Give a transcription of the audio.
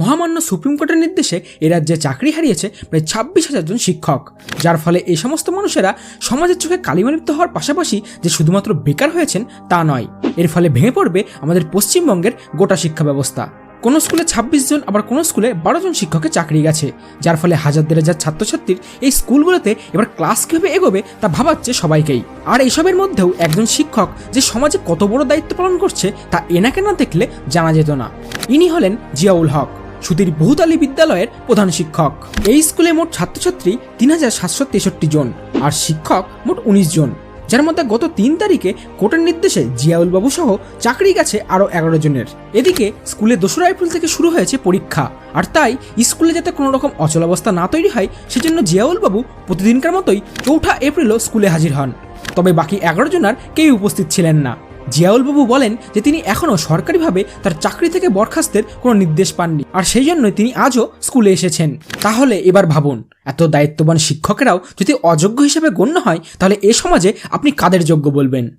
মহামান্য সুপ্রিম কোর্টের নির্দেশে এ রাজ্যে চাকরি হারিয়েছে প্রায় ছাব্বিশ হাজার জন শিক্ষক। যার ফলে এই সমস্ত মানুষেরা সমাজের চোখে কালিমালিপ্ত হওয়ার পাশাপাশি যে শুধুমাত্র বেকার হয়েছেন, তা নয়। এর ফলে ভেঙে পড়বে আমাদের পশ্চিমবঙ্গের গোটা শিক্ষা ব্যবস্থা। কোনো স্কুলে ছাব্বিশ জন, আবার কোনো স্কুলে বারো জন শিক্ষকের চাকরি গেছে। যার ফলে হাজার দেড় হাজার ছাত্রছাত্রীর এই স্কুলগুলোতে এবার ক্লাস কীভাবে এগোবে, তা ভাবাচ্ছে সবাইকেই। আর এসবের মধ্যেও একজন শিক্ষক যে সমাজে কত বড় দায়িত্ব পালন করছে, তা এনাকে না দেখলে জানা যেত না। ইনি হলেন জিয়াউল হক। সুতির বহুতালী বিদ্যালয়ের প্রধান শিক্ষক। এই স্কুলে মোট ছাত্রছাত্রী তিন হাজার সাতশো তেষট্টি জন আর শিক্ষক মোট উনিশ জন। যার মধ্যে গত তিন তারিখে কোর্টের নির্দেশে জিয়াউল বাবু সহ চাকরি গেছে আরও এগারো জনের। এদিকে স্কুলে দোসরা এপ্রিল থেকে শুরু হয়েছে পরীক্ষা। আর তাই স্কুলে যাতে কোনো রকম অচলাবস্থা না তৈরি হয়, সেজন্য জিয়াউল বাবু প্রতিদিনকার মতোই চৌঠা এপ্রিলও স্কুলে হাজির হন। তবে বাকি এগারো জনার কেউ উপস্থিত ছিলেন না। জিয়াউল বাবু বলেন যে তিনি এখনও সরকারিভাবে তার চাকরি থেকে বরখাস্তের কোনো নির্দেশ পাননি। আর সেই জন্যই তিনি আজও স্কুলে এসেছেন। তাহলে এবার ভাবুন, এত দায়িত্ববান শিক্ষকেরাও যদি অযোগ্য হিসেবে গণ্য হয়, তাহলে এ সমাজে আপনি কাদের যোগ্য বলবেন?